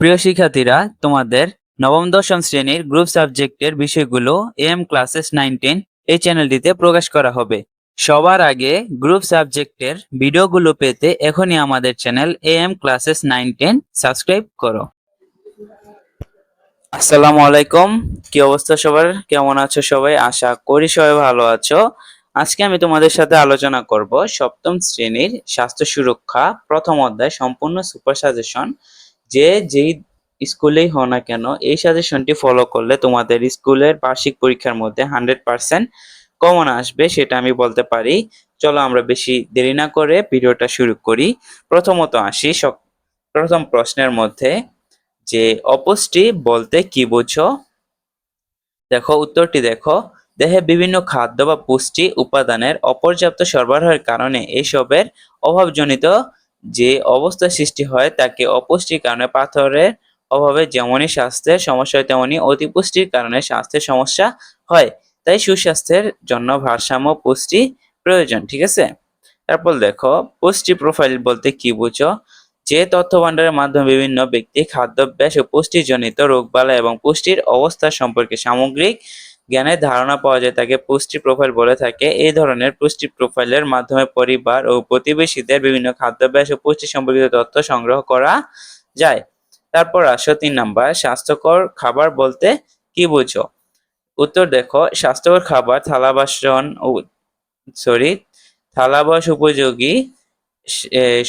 প্রিয় শিক্ষার্থীরা, তোমাদের নবম, দশম শ্রেণির গ্রুপ সাবজেক্টের বিষয়গুলো এম ক্লাসেস নাইন টেন এই চ্যানেলটিতে প্রকাশ করা হবে। সবার আগে গ্রুপ সাবজেক্টের ভিডিওগুলো পেতে এখনই আমাদের channel M classes nine ten subscribe করো। আসসালামু আলাইকুম। কি অবস্থা সবার? কেমন আছো সবাই? আশা করি সবাই ভালো আছো। আজকে আমি তোমাদের সাথে আলোচনা করব সপ্তম শ্রেণির স্বাস্থ্য সুরক্ষা প্রথম অধ্যায় সম্পূর্ণ সুপার সাজেশন যে যেই স্কুলেই হও না কেন, এই সাজেশনটি ফলো করলে তোমাদের স্কুলের বার্ষিক পরীক্ষার মধ্যে হান্ড্রেড পার্সেন্ট কমন আসবে, সেটা আমি বলতে পারি। চলো আমরা বেশি দেরি না করে ভিডিওটা শুরু করি। প্রথমত আসি প্রথম প্রশ্নের মধ্যে, যে অপুষ্টি বলতে কি বুঝো? দেখো, উত্তরটি দেখো। দেহে বিভিন্ন খাদ্য বা পুষ্টি উপাদানের অপর্যাপ্ত সরবরাহের কারণে এইসবের অভাবজনিত যে অবস্থা সৃষ্টি হয় তাকে অপুষ্টির কারণে পাথরের অভাবে যেমনই স্বাস্থ্যের সমস্যা হয় তেমনি অতিপুষ্টির কারণে স্বাস্থ্যের সমস্যা হয়। তাই সুস্বাস্থ্যের জন্য ভারসাম্য, পুষ্টি প্রয়োজন, ঠিক আছে? তারপর দেখো, পুষ্টি প্রোফাইল বলতে কি বুঝো? যে তথ্য ভাণ্ডারের মাধ্যমে বিভিন্ন ব্যক্তি খাদ্যাভ্যাস ও পুষ্টিজনিত রোগবালাই এবং পুষ্টির অবস্থা সম্পর্কে সামগ্রিক জ্ঞানের ধারণা পাওয়া যায়, তাকে পুষ্টি প্রোফাইল বলে থাকে। এই ধরনের পুষ্টি প্রোফাইলের মাধ্যমে পরিবার ও প্রতিবেশীদের বিভিন্ন খাদ্যাভ্যাস ও পুষ্টি সম্পর্কিত তথ্য সংগ্রহ করা যায়। তারপর আসো তিন নাম্বার, স্বাস্থ্যকর খাবার বলতে কি বুঝো? উত্তর দেখো, স্বাস্থ্যকর খাবার থালা বাসন সরি থালা বাস উপযোগী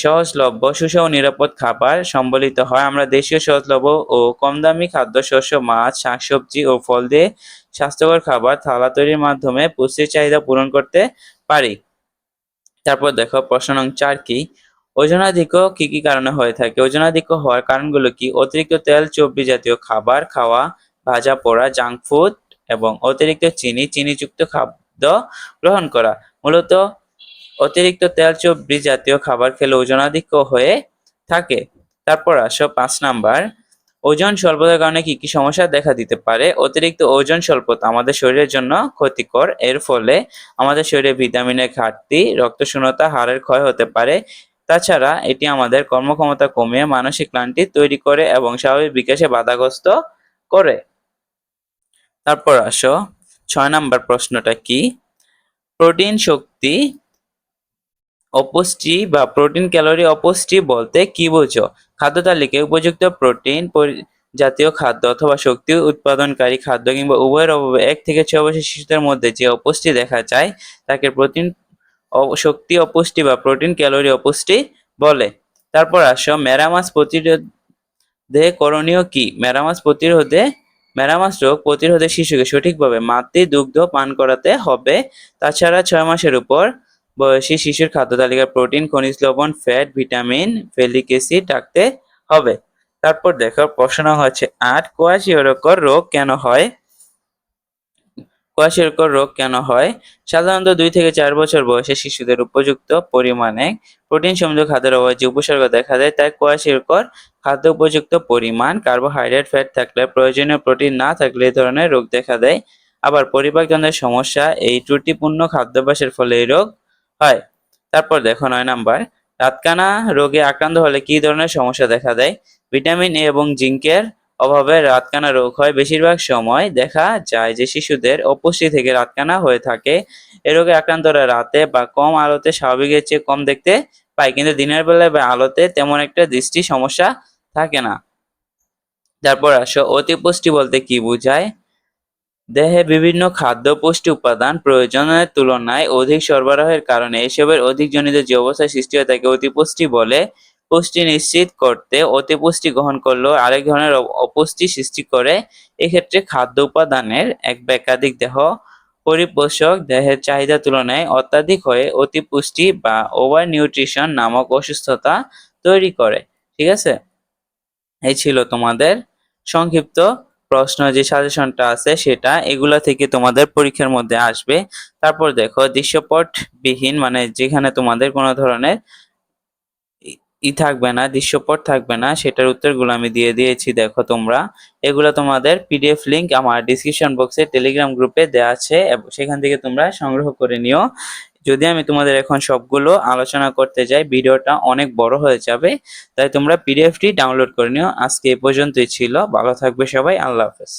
সহজলভ্য, সুষম ও নিরাপদ খাবার সম্বলিত হয়। আমরা দেশীয় সহজলভ্য ও কম দামি খাদ্যশস্য মাছ, শাকসবজি ও ফল দিয়ে স্বাস্থ্যকর খাবার থালা তৈরির মাধ্যমে পুষ্টির চাহিদা পূরণ করতে পারি। তারপর দেখো, প্রশ্ন নং চার কি? ওজনাধিক্য কি কি কারণে হয়ে থাকে? ওজনাধিক্য হওয়ার কারণগুলো কি? অতিরিক্ত তেল, চর্বি জাতীয় খাবার, খাওয়া, ভাজা, পোড়া, জাঙ্ক ফুড এবং অতিরিক্ত চিনি, চিনিযুক্ত খাদ্য গ্রহণ করা। মূলত অতিরিক্ত তেল চর্বি জাতীয় খাবার খেলে ওজনাধিক্য হয়ে থাকে। তারপর আসো পাঁচ নাম্বার। ওজন স্বল্পতার কারণে কি কি সমস্যা দেখা দিতে পারে? অতিরিক্ত ওজন স্বল্পতা আমাদের শরীরের জন্য ক্ষতিকর। এর ফলে আমাদের শরীরে ভিটামিনের ঘাটতি রক্ত শূন্যতা হাড়ের ক্ষয় হতে পারে। তাছাড়া এটি আমাদের কর্মক্ষমতা কমিয়ে মানসিক ক্লান্তি তৈরি করে এবং স্বাভাবিক বিকাশে বাধাগ্রস্ত করে। তারপর আসো ছয় নাম্বার প্রশ্নটা কি? প্রোটিন শক্তি অপুষ্টি বা প্রোটিন ক্যালোরি অপুষ্টি বলতে কি বোঝো? খাদ্য তালিকায় উপযুক্ত প্রোটিন পরি- জাতীয় খাদ্য অথবা শক্তি উৎপাদনকারী খাদ্য কিংবা উভয়ের অভাবে এক থেকে ছয় বছর শিশুদের মধ্যে যে অপুষ্টি দেখা যায়, তাকে প্রোটিন শক্তি অপুষ্টি বা প্রোটিন ক্যালোরি অপুষ্টি বলে। তারপর আসো, মেরামাস প্রতিরোধে করণীয় কি? মেরামাস প্রতিরোধে, মেরামাস রোগ প্রতিরোধে শিশুকে সঠিকভাবে মাতৃ দুগ্ধ পান করাতে হবে। তাছাড়া ছয় মাসের উপর বয়সী শিশুর খাদ্য তালিকায় প্রোটিন, খনিজ লবণ, ফ্যাট, ভিটামিন, ফেলিক অ্যাসিড রাখতে হবে। তারপর দেখো, প্রশ্ন হচ্ছে আট কোয়াশিওরকর রোগ কেন হয়? কোয়াশিওরকর রোগ কেন হয়? সাধারণত দুই থেকে চার বছর বয়সে শিশুদের উপযুক্ত পরিমাণে প্রোটিন সমৃদ্ধ খাদ্যের অভাবে যে উপসর্গ দেখা দেয়, তাই কোয়াশিওরকর খাদ্য উপযুক্ত পরিমাণ, কার্বোহাইড্রেট, ফ্যাট থাকলে, প্রয়োজনীয় প্রোটিন না থাকলে এই ধরনের রোগ দেখা দেয়। আবার পরিপাকতন্ত্রের সমস্যা, এই ত্রুটিপূর্ণ খাদ্যাভ্যাসের ফলে এই রোগ হয়। তারপর দেখো নয় নাম্বার, রাতকানা রোগে আক্রান্ত হলে কি ধরনের সমস্যা দেখা দেয়? ভিটামিন এ এবং জিঙ্কের অভাবে রাতকানা রোগ হয়। বেশিরভাগ সময় দেখা যায় যে শিশুদের অপুষ্টি থেকে রাতকানা হয়ে থাকে। এ রোগে আক্রান্তরা রাতে বা কম আলোতে স্বাভাবিকের চেয়ে কম দেখতে পায়, কিন্তু দিনের বেলায় বা আলোতে তেমন একটা দৃষ্টি সমস্যা থাকে না। তারপর আসো অতিপুষ্টি বলতে কি বোঝায়? দেহে বিভিন্ন খাদ্য পুষ্টি উপাদান প্রয়োজনের তুলনায় অধিক সরবরাহের কারণে এসবের অধিক জনিত যে অবস্থা সৃষ্টি হয় তাকে অতিপুষ্টি বলে। পুষ্টি নিশ্চিত করতে অতিপুষ্টি গ্রহণ করলেও আরেক ধরনের অপুষ্টি সৃষ্টি করে। এক্ষেত্রে খাদ্য উপাদানের এক বা একাধিক দেহ পরিপোষক দেহের চাহিদা তুলনায় অত্যাধিক হয়ে অতিপুষ্টি বা ওভার নিউট্রিশন নামক অসুস্থতা তৈরি করে। ঠিক আছে? এই ছিল তোমাদের সংক্ষিপ্ত প্রশ্ন, যে সাজেশনটা আছে সেটা এগুলা থেকে তোমাদের পরীক্ষার মধ্যে আসবে। তারপর দেখো দৃশ্যপট বিহীন মানে যেখানে তোমাদের কোনো ধরনের ই- থাকবে না, দৃশ্যপট থাকবে না, সেটার উত্তরগুলো আমি দিয়ে দিয়েছি, দেখো তোমরা। এগুলো তোমাদের পিডিএফ লিংক আমার ডিসক্রিপশন বক্সে টেলিগ্রাম গ্রুপে দেওয়া আছে, এবং সেখান থেকে তোমরা সংগ্রহ করে নিও। যদি আমি তোমাদের এখন সবগুলো আলোচনা করতে যাই, ভিডিওটা অনেক বড় হয়ে যাবে, তাই তোমরা পিডিএফটি ডাউনলোড করে নিও। আজকে এ পর্যন্তই ছিল। ভালো থাকবে সবাই। আল্লাহ হাফেজ।